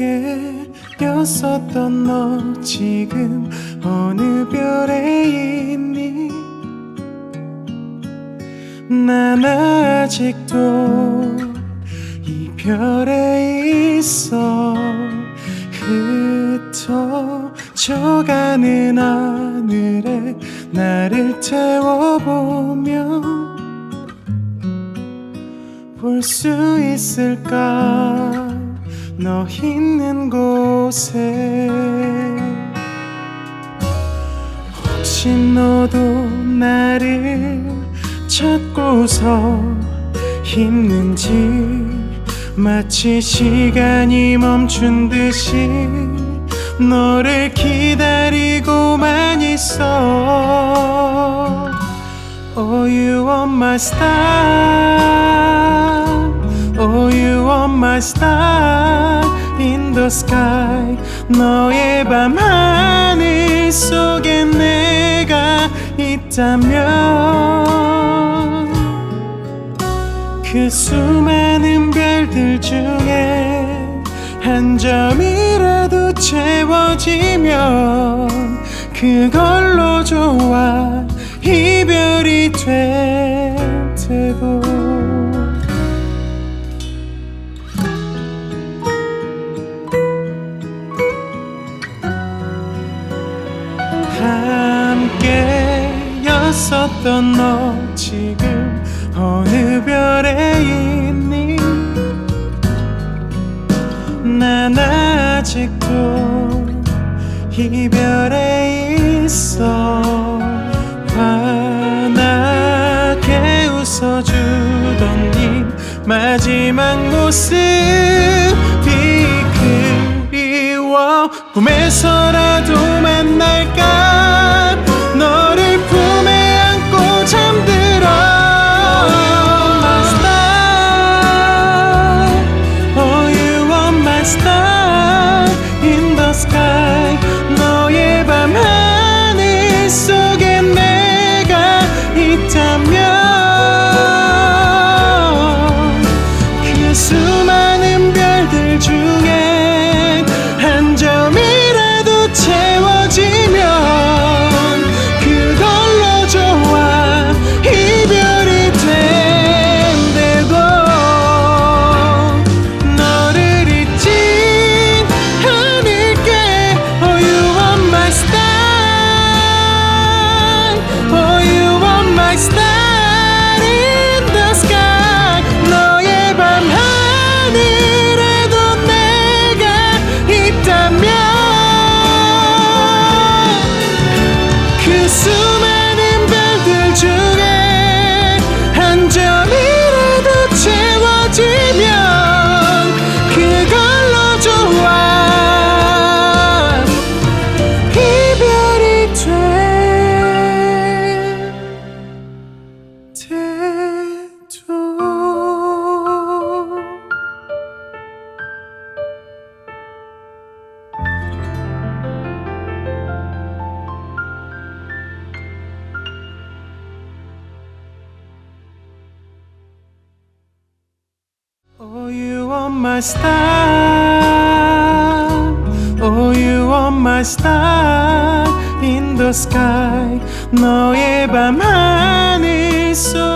함께였었던 너 지금 어느 별에 있니? 난 아직도 이 별에 있어. 흩어져가는 하늘에 나를 태워보며 볼 수 있을까? 너 있는 곳에 혹시 너도 나를 찾고서 힘든지 마치 시간이 멈춘 듯이 너를 기다리고만 있어. Oh you are my star. Oh you are my star the sky. 너의 밤 하늘 속에 내가 있다면 그 수많은 별들 중에 한 점이라도 채워지면 그걸로 좋아 이별이 될 함께였었던 너 지금 어느 별에 있니? 난 아직도 이별에 있어. 환하게 웃어주던 네 마지막 모습이 그리워. 꿈에서라도 만날까 my star. Oh, you are my star in the sky. 너의 밤 하늘 속에 내가 있다면.